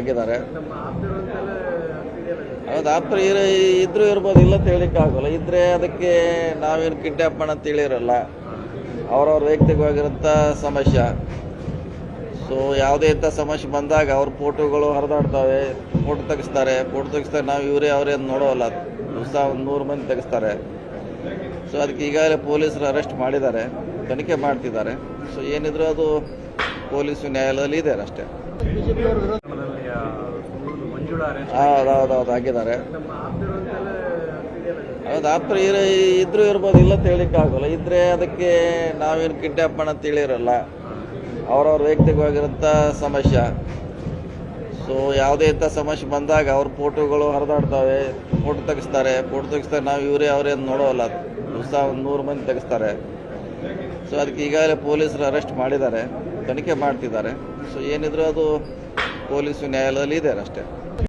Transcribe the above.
ಇದೆಯಲ್ಲ ಹೌದು ಆಪ್ತರ ಇರ ಇದ್ರೂ ಇರ್ಬೋದು, ಇಲ್ಲ ಆಗೋಲ್ಲ. ಇದ್ರೆ ಅದಕ್ಕೆ ನಾವೇನು ಕಿಡ್ನಾಪ್ ಅಂತ ಹೇಳಿರಲ್ಲ. ಅವ್ರವ್ರ ಸಮಸ್ಯೆ. ಸೊ ಯಾವುದೇ ಇಂಥ ಸಮಸ್ಯೆ ಬಂದಾಗ ಅವ್ರ ಫೋಟೋಗಳು ಹರಿದಾಡ್ತವೆ, ಫೋಟೋ ತೆಗಿಸ್ತಾರೆ. ಫೋಟೋ ತೆಗಿಸ್ತಾರೆ, ನಾವು ಇವರೇ ಅವರೇ ನೋಡೋಲ್ಲ ದಿವಸ ಒಂದು ನೂರು ಮಂದಿ ತೆಗಿಸ್ತಾರೆ. ಸೊ ಅದಕ್ಕೆ ಈಗಾಗಲೇ ಪೊಲೀಸರು ಅರೆಸ್ಟ್ ಮಾಡಿದ್ದಾರೆ, ತನಿಖೆ ಮಾಡ್ತಿದ್ದಾರೆ. ಸೊ ಏನಿದ್ರು ಅದು ಪೊಲೀಸು ನ್ಯಾಯಾಲಯದಲ್ಲಿ ಇದೆ ಅಷ್ಟೇ ಅರೆಸ್ಟ್ ಹೌದು ಆಪ್ತರು ಇರ ಇದ್ರೂ ಇರ್ಬೋದು ಇಲ್ಲ ಅಂತ ಆಗೋಲ್ಲ. ಇದ್ರೆ ಅದಕ್ಕೆ ನಾವೇನು ಕಿಡ್ನಾಪ್ ಮಾಡಂತ ಹೇಳಿರಲ್ಲ. ಅವ್ರವ್ರ ವೈಯಕ್ತಿಕವಾಗಿರೋಂಥ ಸಮಸ್ಯೆ. ಸೊ ಯಾವುದೇ ಇಂಥ ಸಮಸ್ಯೆ ಬಂದಾಗ ಅವ್ರ ಫೋಟೋಗಳು ಹರಿದಾಡ್ತವೆ. ಫೋಟೋ ತೆಗಿಸ್ತಾರೆ. ಫೋಟೋ ತೆಗಿಸ್ತಾರೆ ನಾವು ಇವರೇ ಅವರೇ ನೋಡೋಲ್ಲ ದಿವಸ ಒಂದು ನೂರು ಮಂದಿ ತೆಗಿಸ್ತಾರೆ. ಸೊ ಅದಕ್ಕೆ ಈಗಾಗಲೇ ಪೊಲೀಸರು ಅರೆಸ್ಟ್ ಮಾಡಿದ್ದಾರೆ. ತನಿಖೆ ಮಾಡ್ತಿದ್ದಾರೆ. ಸೊ ಏನಿದ್ರು ಅದು ಪೊಲೀಸು ನ್ಯಾಯಾಲಯದಲ್ಲಿ ಇದೆ ಅಷ್ಟೇ.